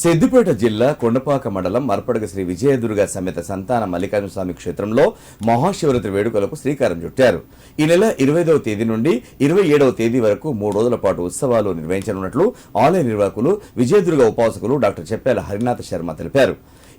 సిద్దిపేట జిల్లా కొండపాక మండలం మర్పడగ శ్రీ విజయదుర్గ సమేత సంతాన మల్లికార్జున స్వామి క్షేత్రంలో మహాశివరాత్రి వేడుకలకు శ్రీకారం చుట్టారు. ఈ నెల ఇరవైదవ తేదీ నుండి ఇరవై ఏడవ తేదీ వరకు మూడు రోజుల పాటు ఉత్సవాలు నిర్వహించనున్నట్లు ఆలయ నిర్వాహకులు విజయదుర్గ ఉపాసకులు డాక్టర్ చెప్పేల హరినాథ శర్మ తెలిపారు.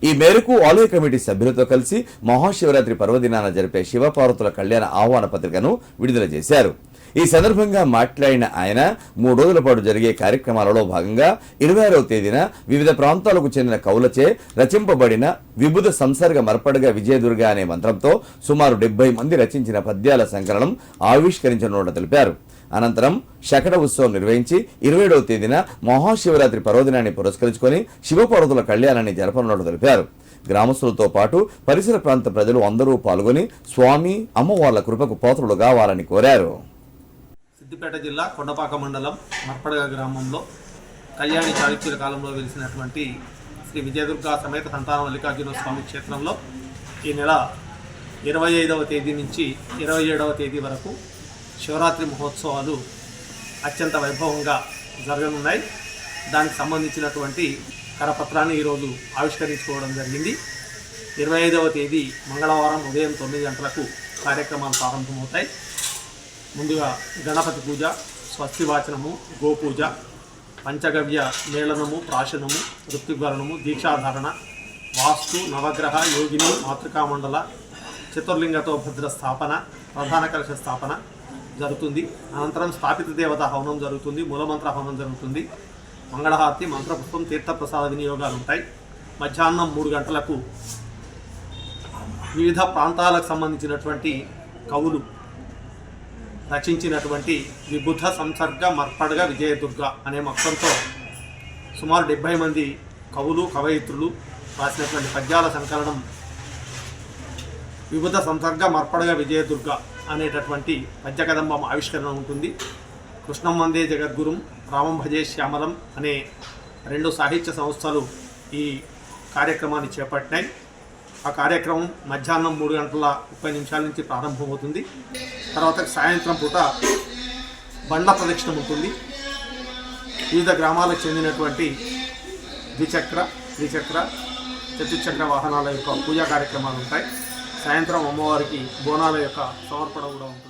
ఈ మేరకు ఆలయ కమిటీ సభ్యులతో కలిసి మహాశివరాత్రి పర్వదినాన జరిపే శివపార్వతుల కళ్యాణ ఆహ్వాన పత్రికను విడుదల చేశారు. ఈ సందర్భంగా మాట్లాడిన ఆయన మూడు రోజుల పాటు జరిగే కార్యక్రమాలలో భాగంగా ఇరవై ఆరవ తేదీన వివిధ ప్రాంతాలకు చెందిన కవులచే రచింపబడిన విబుధ సంసర్గ మర్పడగా విజయదుర్గ అనే మంత్రంతో సుమారు డెబ్బై మంది రచించిన పద్యాల సంకలనం ఆవిష్కరించనున్నట్లు తెలిపారు. అనంతరం శకట ఉత్సవం నిర్వహించి ఇరవై ఏడవ తేదీన మహాశివరాత్రి పర్వదినాన్ని పురస్కరించుకొని శివపార్వతుల కళ్యాణాన్ని జరపనున్నట్లు తెలిపారు. గ్రామస్తులతో పాటు పరిసర ప్రాంత ప్రజలు అందరూ పాల్గొని స్వామి అమ్మవార్ల కృపకు పాత్రులు కావాలని కోరారు. సిద్దిపేట జిల్లా కొండపాక మండలం మర్పడగ గ్రామంలో కళ్యాణి చాళుక్యుల కాలంలో వెలిసినటువంటి శ్రీ విజయదుర్గ సమేత సంతాన మల్లికార్జున స్వామి క్షేత్రంలో ఈ నెల ఇరవై ఐదవ తేదీ నుంచి ఇరవై ఏడవ తేదీ వరకు శివరాత్రి మహోత్సవాలు అత్యంత వైభవంగా జరగనున్నాయి. దానికి సంబంధించినటువంటి కరపత్రాన్ని ఈరోజు ఆవిష్కరించుకోవడం జరిగింది. ఇరవై ఐదవ తేదీ మంగళవారం ఉదయం తొమ్మిది గంటలకు కార్యక్రమాలు ప్రారంభమవుతాయి. ముందుగా గణపతి పూజ స్వస్తివాచనము గోపూజ పంచగవ్య మేళనము ప్రాశనము ఋత్వివరణము దీక్షాధారణ వాస్తు నవగ్రహ యోగిని మాతృకామండల చతుర్లింగతో భద్ర స్థాపన ప్రధాన కలశ స్థాపన జరుగుతుంది. అనంతరం స్థాపిత దేవత హవనం జరుగుతుంది మూలమంత్ర హవనం జరుగుతుంది. మంగళహారతి మంత్రపుష్పం తీర్థప్రసాద వినియోగాలు ఉంటాయి. మధ్యాహ్నం మూడు గంటలకు వివిధ ప్రాంతాలకు సంబంధించినటువంటి కవులు రచించినటువంటి విబుధ సంసర్గ మర్పడగ విజయదుర్గ అనే మొత్తంతో సుమారు డెబ్భై మంది కవులు కవయిత్రులు రాసినటువంటి పద్యాల సంకలనం విబుధ సంసర్గ మర్పడగ విజయదుర్గ అనేటటువంటి పద్యకదంబం ఆవిష్కరణ ఉంటుంది. కృష్ణం వందే జగద్గురుం రామం భజే శ్యామలం అనే రెండు సాహిత్య సంస్థలు ఈ కార్యక్రమాన్ని చేపట్టినాయి. ఆ కార్యక్రమం మధ్యాహ్నం మూడు గంటల ముప్పై నిమిషాల నుంచి ప్రారంభమవుతుంది. తర్వాత సాయంత్రం పూట బండ్ల ప్రదక్షిణ ఉంటుంది. వివిధ గ్రామాలకు చెందినటువంటి ద్విచక్ర త్రిచక్ర చతుచక్ర వాహనాల యొక్క పూజా కార్యక్రమాలు ఉంటాయి. సాయంత్రం అమ్మవారికి బోనాల యొక్క సమర్పణ కూడా ఉంటుంది.